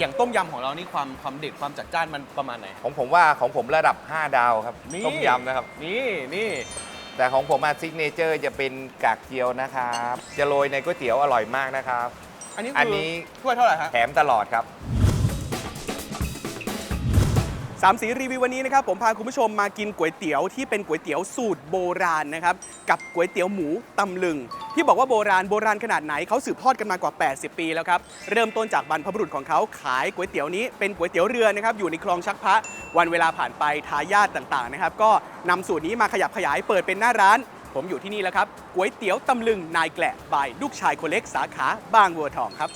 อย่างต้มยำของเรานี่ความความเด็ดความจัดจ้านมันประมาณไหน ของผมว่าของผมระดับ 5 ดาวครับนี่ ต้มยำนะครับ นี่นี่แต่ของผมมาซิกเนเจอร์จะเป็นกากเจียวนะครับ จะโรยในก๋วยเตี๋ยวอร่อยมากนะครับ อันนี้อันคือนี้ ถ้วยเท่าไหร่ฮะแถมตลอดครับ สามสีรีวิววันนี้นะครับผมพาคุณผู้ชมมากินก๋วยเตี๋ยวที่เป็นก๋วยเตี๋ยวสูตรโบราณนะครับกับก๋วยเตี๋ยวหมูตำลึง ที่บอกว่าโบราณโบราณขนาดไหนเขาสืบทอดกันมากว่า 80 ปีแล้วครับเริ่มต้นจากบรรพบุรุษของเขาขายก๋วยเตี๋ยวนี้เป็นก๋วยเตี๋ยวเรือนะครับอยู่ในคลองชักพระวันเวลาผ่านไปทายาทต่างๆนะครับก็นำสูตรนี้มาขยับขยายเปิดเป็นหน้าร้าน ผมอยู่ที่นี่แล้วครับก๋วยเตี๋ยวตำลึงนายแกละบายลูกชายคนเล็กสาขาบางบัวทองครับ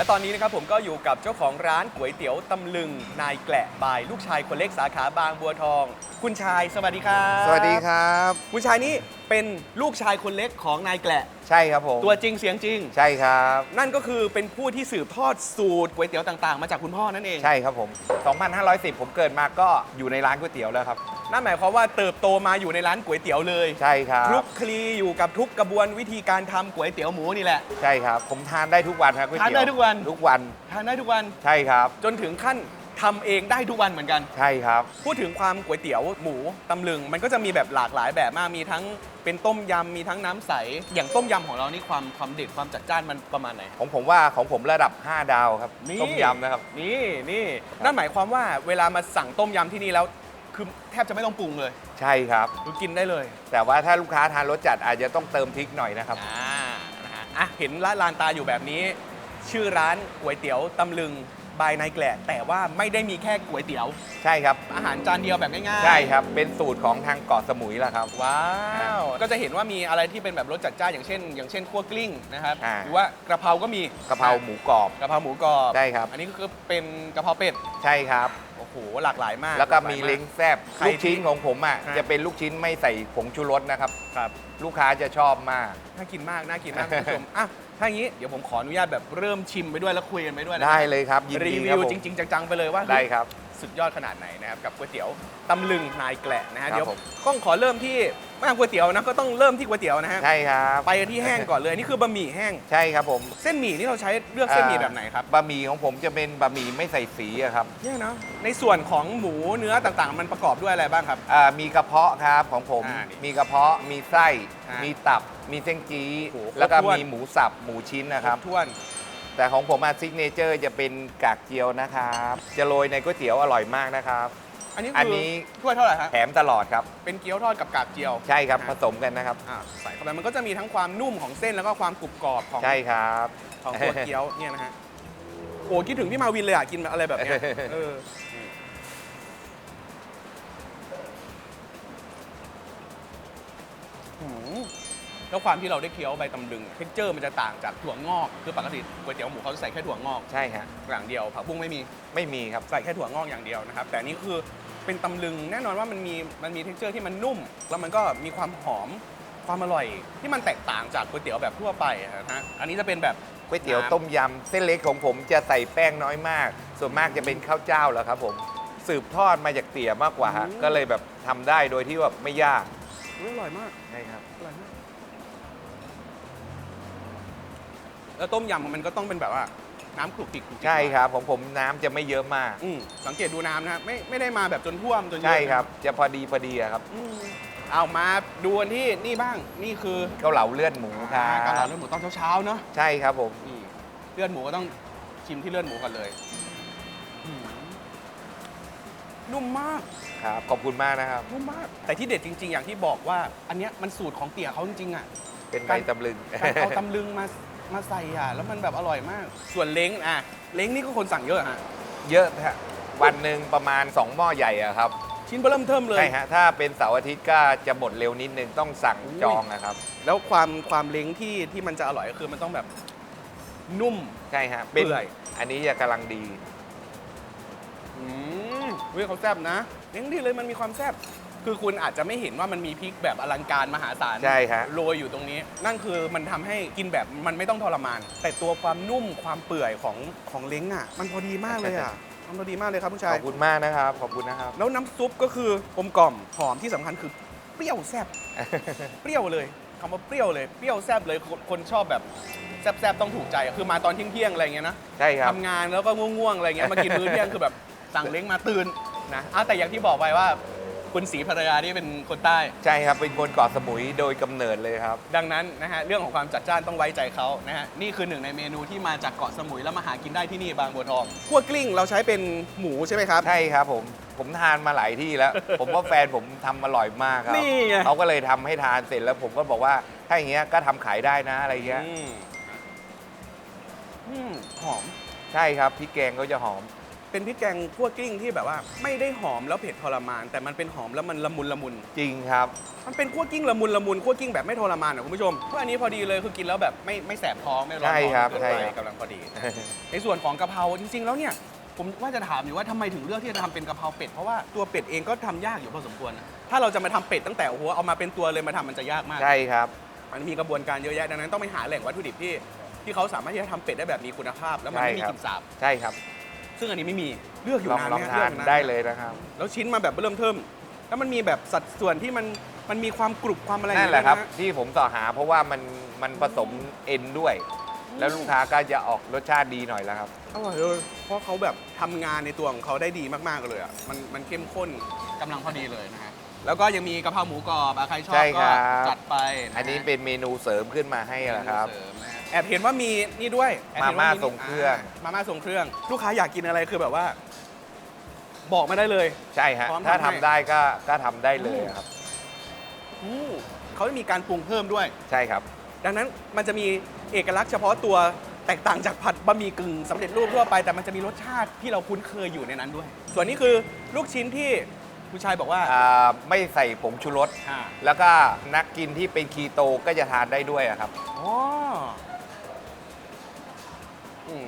และตอนนี้นะครับผมก็อยู่กับเจ้าของร้านก๋วยเตี๋ยวตำลึงนายแกละบาย ลูกชายคนเล็กสาขาบางบัวทอง คุณชายสวัสดีครับสวัสดีครับ คุณชายนี่เป็นลูกชายคนเล็กของนายแกละ ใช่ครับผม ตัวจริงเสียงจริง ใช่ครับ นั่นก็คือเป็นผู้ที่สืบทอดสูตรก๋วยเตี๋ยวต่างๆ มาจากคุณพ่อนั่นเอง ใช่ครับผม 2510 ผมเกิดมาก็อยู่ในร้านก๋วยเตี๋ยวแล้วครับ นั่นหมายความว่าเติบโตมาอยู่ในร้านก๋วยเตี๋ยวเลยใช่ครับคลุกคลีอยู่กับทุกกระบวนวิธีการทำก๋วยเตี๋ยวหมูนี่แหละ ใช่ครับ ผมทานได้ทุกวันครับก๋วยเตี๋ยวทานได้ทุกวัน ทุกวันทานได้ทุกวันใช่ครับ จนถึงขั้นทำเองได้ทุกวันเหมือนกัน ใช่ครับ พูดถึงความก๋วยเตี๋ยวหมูตำลึง มันก็จะมีแบบหลากหลายแบบมากมีทั้งเป็นต้มยำมีทั้งน้ำใส อย่างต้มยำของเรานี่ความความเด็ดความจัดจ้านมันประมาณไหน ของผมว่าของผมระดับ 5 ดาวครับนี่ ต้มยำนะครับ นี่นี่ครับนั่นหมายความว่าเวลามาสั่งต้มยำที่นี่แล้ว คือแทบจะไม่ต้องปรุงเลยใช่ครับ คือกินได้เลยแต่ว่าถ้าลูกค้าทานรสจัดอาจจะต้องเติมพริกหน่อยนะครับ อ่านะฮะอะเห็นร้านลานตาอยู่แบบนี้ ชื่อร้านก๋วยเตี๋ยวตำลึงบายนายแกละแต่ว่าไม่ได้มีแค่ก๋วยเตี๋ยว ใช่ครับ อาหารจานเดียวแบบง่ายๆใช่ครับ เป็นสูตรของทางเกาะสมุยแหละครับ ว้าวก็จะเห็นว่ามีอะไรที่เป็นแบบรสจัดจ้านอย่างเช่น อย่างเช่นคั่วกลิ้งนะครับอ่า หรือว่ากระเพราก็มีกะเพราหมูกรอบ กระเพราหมูกรอบใช่ครับ อันนี้ก็คือเป็นกระเพราเป็ด ใช่ครับ โอ้โหหลากหลายมากแล้วก็หาหามียา เล้งแซบใครลูกชิ้นที่ของผมอะฮะ จะเป็นลูกชิ้นไม่ใส่ผงชูรสนะครับ ครับ ลูกค้าจะชอบมาก น่ากินมาก น่ากินมากคุณผู้ชม อะ ถ้าอย่างนี้เดี๋ยวผมขออนุญาตแบบเริ่มชิมไปด้วยแล้วคุยกันไปด้วยนะได้เลยครับยินรีดีวิครับวผม จริง ๆ จังๆ ไปเลยว่าได้ครับ สุดยอดขนาดไหนนะครับกับก๋วยเตี๋ยวตำลึงนายแกละนะฮะครับเดี๋ยวผม ต้องขอเริ่มที่ไม่ทำก๋วยเตี๋ยวนะก็ต้องเริ่มที่ก๋วยเตี๋ยวนะฮะใช่ครับไปกันที่แห้งก่อนเลยนี่คือบะหมี่แห้ง ใช่ครับผมเส้นหมี่นี่เราใช้เลือกเส้นหมี่แบบไหนครับบะหมี่ของผมจะเป็นบะหมี่ไม่ใส่สีอะครับเนี่ยนะในส่วนของหมูเนื้อต่างๆ มันประกอบด้วยอะไรบ้างครับ อ่ามีกระเพาะครับของผม อ่านี่มีกระเพาะมีไส้ฮะมีตับ มีเส้นจี้โอ้โหครบแล้วก็ถ้วน มีหมูสับหมูชิ้นนะครับท้วน แต่ของผมมาซิกเนเจอร์จะเป็นกากเจียวนะครับ จะโรยในก๋วยเตี๋ยวอร่อยมากนะครับ อันนี้อันคือนี้ถ้วยเท่าไหร่ฮะแถมตลอดครับ เป็นเกี๊ยวทอดกับกากเจียวใช่ครับนะผสมกันนะครับ อ่าใส่เข้าไปมันก็จะมีทั้งความนุ่มของเส้นแล้วก็ความกรุบกรอบของใช่ครับของตัวเกี๊ยวเนี่ยนะฮะโอ้คิดถึงพี่มาวินเลยอะกินอะไรแบบเนี้ยเออหืม แล้วความที่เราได้เคี้ยวใบตำลึงเท็กเจอร์มันจะต่างจากถั่วงอกคือปกติก๋วยเตี๋ยวหมูเขาจะใส่แค่ถั่วงอกใช่ฮะอย่างเดียว ผักบุ้งไม่มีไม่มีครับใส่แค่ถั่วงอกอย่างเดียวนะครับแต่อันนี้คือเป็นตำลึงแน่นอนว่ามันมีมันมีเท็กเจอร์ที่มันนุ่ม แล้วมันก็มีความหอมความอร่อย ที่มันแตกต่างจากก๋วยเตี๋ยวแบบทั่วไปอะนะฮะอันนี้จะเป็นแบบ ก๋วยเตี๋ยวน้ำต้มยำเส้นเล็กของผมจะใส่แป้งน้อยมาก ส่วนมากจะเป็นข้าวเจ้าแล้วครับผมสืบทอดมาจากเตี๋ยมากกว่าฮะก็เลยแบบทำได้โดยที่แบบไม่ยากอุ๊ยอร่อยมากใช่ครับ อร่อยมาก แล้วต้มยำมันก็ต้องเป็นแบบว่าน้ำคลุกคลิกคลุกคลิกใช่ครับของผมน้ำจะไม่เยอะมาก อืมสังเกตดูน้ำนะครับไม่ไม่ได้มาแบบจนท่วมจนเยอะใช่ครับนะจะพอดีพอดีอะครับอืมเอามาดูกันที่นี่บ้างนี่คือเกาเหลาเลือดหมูครัอ่าบกะเพราเลือดหมูตอนเช้าๆเนาะ ใช่ครับผม นี่เลือดหมูก็ต้องชิมที่เลือดหมูก่อนเลยอืมนุ่มมาก ครับ ขอบคุณมากนะครับ นุ่มมาก แต่ที่เด็ดจริง ๆ อย่างที่บอกว่า อันเนี้ยมันสูตรของเตี๋ยเขาจริงๆอะ เป็นใบตำลึง การเอาตำลึงมา มาใส่อะ แล้วมันแบบอร่อยมาก ส่วนเล้งอะ เล้งนี่ก็คนสั่งเยอะฮะ เยอะฮะวันหนึ่งประมาณ 2 หม้อใหญ่อะครับ ชิ้นเบอร์เริ่มเทิมเลย ใช่ฮะ ถ้าเป็นเสาร์อาทิตย์ก็จะหมดเร็วนิดนึงต้องสั่งอุ้ย จองนะครับ แล้วความความเล้งที่ที่มันจะอร่อยก็คือมันต้องแบบนุ่ม ใช่ฮะเป็นเปื่อย อันนี้จะกำลังดี อืมเฮ้ยเขาแซ่บนะเล้งดีเลยมันมีความแซ่บ คือคุณอาจจะไม่เห็นว่ามันมีพริกแบบอลังการมหาศาลใช่ฮะ โรยอยู่ตรงนี้ นั่นคือมันทำให้กินแบบมันไม่ต้องทรมาน แต่ตัวความนุ่มความเปื่อยของของเล้งอะ มันพอดีมากเลยอะเอทำตัวดีมากเลยครับคุณขชายอบคุณมากนะครับ ขอบคุณนะครับ แล้วน้ำซุปก็คือกลมกล่อมหอมที่สำคัญคือเปรี้ยวแซ่บ เปรี้ยวเลยคำว่าเปรี้ยวเลย เปรี้ยวแซ่บเลยคนคนชอบแบบแซ่บๆต้องถูกใจอะคือมาตอนเที่ยงๆอะไรอย่างเงี้ยนะ ใช่ครับ ทำงานแล้วก็ง่วงๆ อะไรเงี้ยมากินมื้อเที่ยงคือแบบสั่งเล้งมาตื่นนะอะแต่อย่างที่บอกไปว่า คุณศรีภรรยานี่เป็นคนใต้ ใช่ครับ เป็นคนเกาะสมุยโดยกำเนิดเลยครับ ดังนั้นนะฮะเรื่องของความจัดจ้านต้องไว้ใจเขานะฮะนี่คือหนึ่งในเมนูที่มาจากเกาะสมุยแล้วมาหากินได้ที่นี่บางบัวทองคั่วกลิ้งเราใช้เป็นหมูใช่ไหมครับ ใช่ครับผม ผมทานมาหลายที่แล้ว ผมว่าแฟนผมทำอร่อยมากครับนี่ไง เขาก็เลยทำให้ทานเสร็จแล้วผมก็บอกว่าถ้าอย่างเงี้ยก็ทำขายได้นะอะไรเงี้ยอืมอืมหอม ใช่ครับพริกแกงก็จะหอม เป็นพริกแกงคั่วกลิ้งที่แบบว่า ไม่ได้หอมแล้วเผ็ดทรมาน แต่มันเป็นหอมแล้วมันละมุนละมุน จริงครับ มันเป็นคั่วกลิ้งละมุนละมุนคั่วกลิ้งแบบไม่ทรมานอะคุณผู้ชมเพราะอันนี้พอดีเลยคือกินแล้วแบบไม่ไม่แสบท้องไม่ร้อนใช่ท้องครับเกินใช่ไปครับ กำลังพอดี ในส่วนของกะเพราจริง ๆ แล้วเนี่ย ผมว่าจะถามอยู่ว่าทำไมถึงเลือกที่จะทำเป็นกะเพราเป็ด เพราะว่าตัวเป็ดเองก็ทำยากอยู่พอสมควรนะถ้าเราจะมาทำเป็ดตั้งแต่โอ้โหเอามาเป็นตัวเลยมาทำมันจะยากมาก ใช่ครับ มันมีกระบวนการเยอะแยะดังนั้นต้องไปหาแหล่งวัตถุดิบที่ที่เขาสามารถที่จะทำเป็ดได้แบบมีคุณภาพ แล้วมันไม่มีใช่ครับกลิ่นสาบ ใช่ครับ ซึ่งอันนี้ไม่มีเลือกอยู่ลองนานลไหอมงฮะทานเลือกอยู่ได้หมเลยนะครับ แล้วชิ้นมาแบบเริ่มเทิมแล้วมันมีแบบสัดส่วนที่มันมันมีความกรุบความอะไรนั่นแหละครับอย่างเงี้ยนที่ผมต่อหาเพราะว่ามันมันผสมเอ็นด้วย แล้วลูกค้าก็จะออกรสชาติดีหน่อยแล้วครับอร่อยเลยเพราะเขาแบบทำงานในตัวของเขาได้ดีมากๆเลยอะมันมันเข้มข้นกำลังพอดีเลยนะฮะแล้วก็ยังมีกะเพราหมูกรอบอะใครชอบใช่คก็รับจัดไปะฮะอันนี้เป็นเมนูเสริมขึ้นมาให้แล้วครับเสมนะฮะ แอบเห็นว่ามีนี่ด้วยแอบเห็นว่มาม่าทรงเครื่องมาม่าทรงเครื่อง ลูกค้าอยากกินอะไรคือแบบว่า บอกมาได้เลย ใช่ฮะ พร้อมถ้าทำทำให้ ได้ก็ก็ทำได้เลยครับอืมเขาจะมีการปรุงเพิ่มด้วย ใช่ครับ ดังนั้นมันจะมีเอกลักษณ์เฉพาะตัวแตกต่างจากผัดบะหมี่กึ่งสำเร็จรูปทั่วไปแต่มันจะมีรสชาติที่เราคุ้นเคยอยู่ในนั้นด้วย ส่วนนี้คือลูกชิ้นที่ผู้ชายบอกว่าอ่า ไม่ใส่ผงชูรส อ่าแล้วก็นักกินที่เป็นคีโตก็จะทานได้ด้วยอะครับ อ๋อ อืม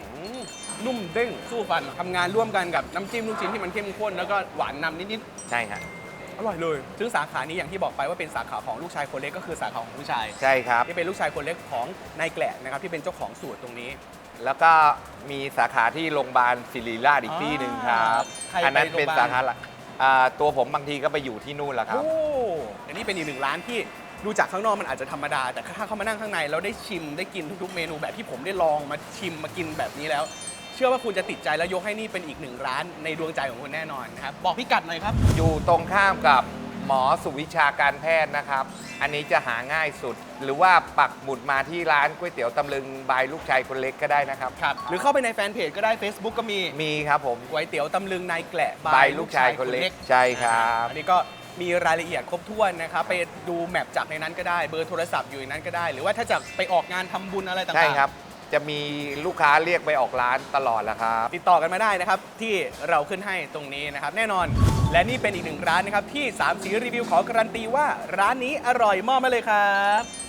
นุ่มเด้งสู้ฟันทำงานร่วมกันกับน้ำจิ้มลูกชิ้นที่มันเข้มข้นแล้วก็หวานนำนิดใช่ฮะๆอร่อยเลย ซึ่งสาขานี้อย่างที่บอกไปว่าเป็นสาขาของลูกชายคนเล็กก็คือสาขาของผู้ชาย ใช่ครับ ที่เป็นลูกชายคนเล็กของนายแกละนะครับที่เป็นเจ้าของสูตรตรงนี้ แล้วก็มีสาขาที่โรงพยาบาลศิริราชอีกที่หนึ่งครับใครอันนั้นไปโรงพเป็นยาบาล สาขาหลักอ่าตัวผมบางทีก็ไปอยู่ที่นู่นแหละครับ โอ้อันนี้เป็นอีกหนึ่งร้านที่ ดูจากข้างนอกมันอาจจะธรรมดา แต่ถ้าเข้ามานั่งข้างในแล้วได้ชิมได้กินทุกๆ เมนูแบบที่ผมได้ลองมาชิมมากินแบบนี้แล้ว เชื่อว่าคุณจะติดใจแล้วยกให้นี่เป็นอีกหนึ่งร้านในดวงใจของคุณแน่นอนนะครับบอกพิกัดหน่อยครับ อยู่ตรงข้ามกับหมอสุวิชาการแพทย์นะครับ อันนี้จะหาง่ายสุด หรือว่าปักหมุดมาที่ร้านก๋วยเตี๋ยวตำลึงบายลูกชายคนเล็กก็ได้นะครับ ครับหรือเข้าไปในแฟนเพจก็ได้ Facebook ก็มีมีครับผมก๋วยเตี๋ยวตำลึงนายแกละบายลูกชายคนเล็กใช่ครับ อันนี้ก็ มีรายละเอียดครบถ้วนนะครับไปดูแมปจากในนั้นก็ได้เบอร์โทรศัพท์อยู่ในนั้นก็ได้ หรือว่าถ้าจะไปออกงานทำบุญอะไรต่างๆ ใช่ครับ จะมีลูกค้าเรียกไปออกร้านตลอดแหละครับ ติดต่อกันมาได้นะครับ ที่เราขึ้นให้ตรงนี้นะครับ แน่นอน และนี่เป็นอีกหนึ่งร้านนะครับ ที่3สีรีวิวขอการันตีว่าร้านนี้อร่อยมากมาเลยครับ